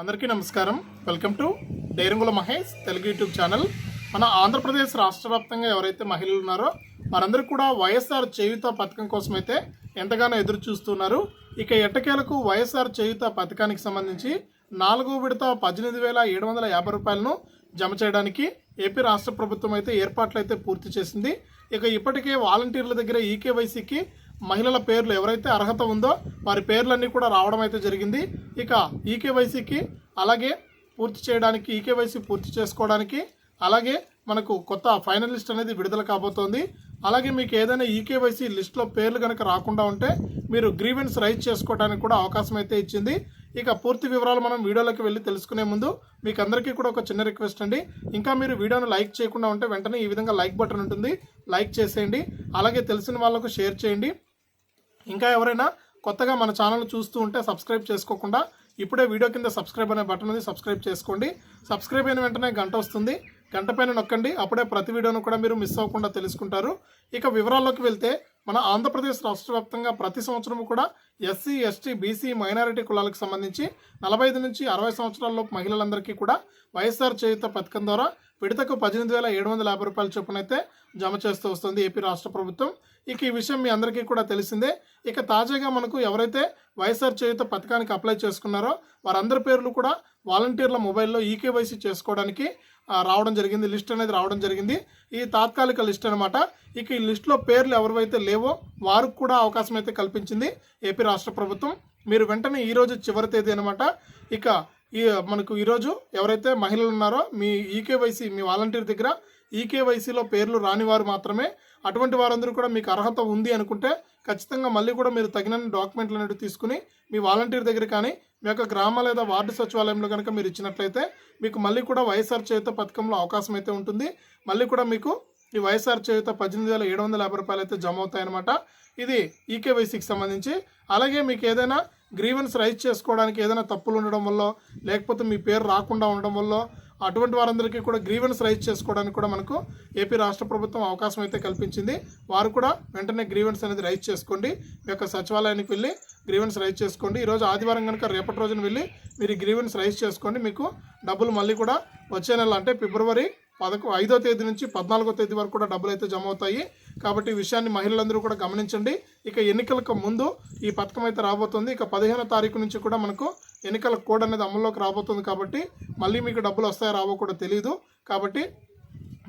అందరికీ నమస్కారం. Welcome to డైరంగుల మహేష్ తెలుగు యూట్యూబ్ ఛానల్. మన ఆంధ్రప్రదేశ్ రాష్ట్ర వ్యాప్తంగా ఎవరైతే మహిళలు ఉన్నారో వారందరూ కూడా వైఎస్ఆర్ చేయుత పథకం కోసం అయితే ఎంతగానో ఎదురు చూస్తున్నారు ఇక ఎట్టకేలకు వైఎస్ఆర్ చేయుత పథకానికి సంబంధించి నాలుగో విడత పద్దెనిమిది వేల ఏడు వందల యాభై రూపాయలను జమ చేయడానికి ఏపీ రాష్ట్ర ప్రభుత్వం అయితే ఏర్పాట్లు అయితే పూర్తి చేసింది. ఇక ఇప్పటికే వాలంటీర్ల దగ్గర ఈకేవైసీకి మహిళల పేర్లు ఎవరైతే అర్హత ఉందో వారి పేర్లన్నీ కూడా రావడం అయితే జరిగింది. ఇక ఈకేవైసీకి అలాగే పూర్తి చేయడానికి ఈకేవైసీ పూర్తి చేసుకోవడానికి అలాగే మనకు కొత్త ఫైనల్ లిస్ట్ అనేది విడుదల కాబోతోంది. అలాగే మీకు ఏదైనా ఈకేవైసీ లిస్ట్లో పేర్లు కనుక రాకుండా ఉంటే మీరు గ్రీవెన్స్ రైజ్ చేసుకోవడానికి కూడా అవకాశం అయితే ఇచ్చింది. ఇక పూర్తి వివరాలు మనం వీడియోలోకి వెళ్ళి తెలుసుకునే ముందు మీకు అందరికీ కూడా ఒక చిన్న రిక్వెస్ట్ అండి. ఇంకా మీరు వీడియోను లైక్ చేయకుండా ఉంటే వెంటనే ఈ విధంగా లైక్ బటన్ ఉంటుంది. లైక్ చేసేయండి. అలాగే తెలిసిన వాళ్ళకు షేర్ చేయండి. ఇంకా ఎవరైనా కొత్తగా మన ఛానల్ చూస్తూ ఉంటే సబ్స్క్రైబ్ చేసుకోకుండా ఇప్పుడే వీడియో కింద సబ్స్క్రైబ్ అనే బటన్ ఉంది సబ్స్క్రైబ్ చేసుకోండి. సబ్స్క్రైబ్ అయిన వెంటనే గంట వస్తుంది. గంట పైన నొక్కండి. అప్పుడే ప్రతి వీడియోను కూడా మీరు మిస్ అవ్వకుండా తెలుసుకుంటారు. ఇక వివరాల్లోకి వెళ్తే మన ఆంధ్రప్రదేశ్ రాష్ట్ర వ్యాప్తంగా ప్రతి సంవత్సరం కూడా ఎస్సీ ఎస్టీ బీసీ మైనారిటీ కులాలకు సంబంధించి నలభై ఐదు నుంచి అరవై సంవత్సరాలలోపు మహిళలందరికీ కూడా వైఎస్ఆర్ చేయుత పథకం ద్వారా విడతకు పద్దెనిమిది వేల ఏడు వందల యాభై రూపాయల చొప్పున అయితే జమ చేస్తూ వస్తుంది ఏపీ రాష్ట్ర ప్రభుత్వం. ఇక ఈ విషయం మీ అందరికీ కూడా తెలిసిందే. ఇక తాజాగా మనకు ఎవరైతే వైఎస్ఆర్ చేయుత పథకానికి అప్లై చేసుకున్నారో వారందరి పేర్లు కూడా వాలంటీర్ల మొబైల్లో ఈకేవైసీ చేసుకోవడానికి రావడం జరిగింది లిస్ట్ అనేది రావడం జరిగింది. ఈ తాత్కాలిక లిస్ట్ అనమాట ఇక ఈ లిస్టులో పేర్లు ఎవరివైతే లేవో వారికి కూడా అవకాశం అయితే కల్పించింది ఏపీ రాష్ట్ర ప్రభుత్వం. మీరు వెంటనే ఈ రోజు చివరి తేదీ అనమాట ఇక ఈ మనకు ఈరోజు ఎవరైతే మహిళలు ఉన్నారో మీ ఈకేవైసీ మీ వాలంటీర్ దగ్గర ఈకేవైసీలో పేర్లు రాని వారు మాత్రమే. అటువంటి వారందరూ కూడా మీకు అర్హత ఉంది అనుకుంటే ఖచ్చితంగా మళ్ళీ కూడా మీరు తగిన డాక్యుమెంట్లు అనేవి తీసుకుని మీ వాలంటీర్ దగ్గర కానీ మీ యొక్క గ్రామ లేదా వార్డు సచివాలయంలో కనుక మీరు ఇచ్చినట్లయితే మీకు మళ్ళీ కూడా వైఎస్ఆర్ చేయుత పథకంలో అవకాశం అయితే ఉంటుంది. మళ్ళీ కూడా మీకు ఈ వైఎస్ఆర్ చేయుత పద్దెనిమిది వేల ఏడు వందల యాభై రూపాయలు అయితే జమ అవుతాయన్నమాట. ఇది ఈకేవైసీకి సంబంధించి. అలాగే మీకు ఏదైనా గ్రీవెన్స్ రైజ్ చేసుకోవడానికి ఏదైనా తప్పులు ఉండడం వల్ల లేకపోతే మీ పేరు రాకుండా ఉండడం వల్ల అటువంటి వారందరికీ కూడా గ్రీవెన్స్ రైజ్ చేసుకోవడానికి కూడా మనకు ఏపీ రాష్ట్ర ప్రభుత్వం అవకాశం అయితే కల్పించింది. వారు కూడా వెంటనే గ్రీవెన్స్ అనేది రైజ్ చేసుకోండి. మీ యొక్క సచివాలయానికి వెళ్ళి గ్రీవెన్స్ రైజ్ చేసుకోండి. ఈరోజు ఆదివారం కనుక రేపటి రోజున వెళ్ళి మీరు గ్రీవెన్స్ రైజ్ చేసుకోండి. మీకు డబ్బులు మళ్ళీ కూడా వచ్చే నెల అంటే ఫిబ్రవరి పదకొ ఐదో తేదీ నుంచి పద్నాలుగో తేదీ వరకు కూడా డబ్బులు అయితే జమ అవుతాయి. కాబట్టి ఈ విషయాన్ని మహిళలందరూ కూడా గమనించండి. ఇక ఎన్నికలకు ముందు ఈ పథకం అయితే రాబోతుంది. ఇక పదిహేనో తారీఖు నుంచి కూడా మనకు ఎన్నికల కోడ్ అనేది అమల్లోకి రాబోతుంది కాబట్టి మళ్ళీ మీకు డబ్బులు వస్తాయో రావో కూడా తెలియదు కాబట్టి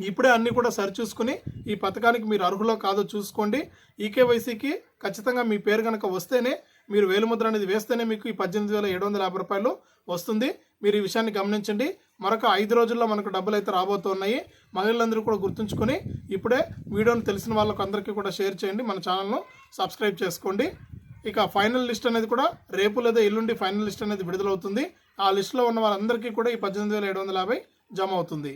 ఇప్పుడే అన్నీ కూడా సరిచూసుకుని ఈ పథకానికి మీరు అర్హులో కాదో చూసుకోండి. ఈకేవైసీకి ఖచ్చితంగా మీ పేరు కనుక వస్తేనే మీరు వేలుముద్ర అనేది వేస్తేనే మీకు ఈ పద్దెనిమిది వేల ఏడు వందల యాభై రూపాయలు వస్తుంది. మీరు ఈ విషయాన్ని గమనించండి. మరొక ఐదు రోజుల్లో మనకు డబ్బులు అయితే రాబోతున్నాయి. మహిళలందరూ కూడా గుర్తుంచుకొని ఇప్పుడే వీడియోను తెలిసిన వాళ్ళకు అందరికీ కూడా షేర్ చేయండి. మన ఛానల్ను సబ్స్క్రైబ్ చేసుకోండి. ఇక ఫైనల్ లిస్ట్ అనేది కూడా రేపు లేదా ఎల్లుండి ఫైనల్ లిస్ట్ అనేది విడుదలవుతుంది. ఆ లిస్టులో ఉన్న వాళ్ళందరికీ కూడా ఈ పద్దెనిమిది వేల ఏడు వందల యాభై జమ అవుతుంది.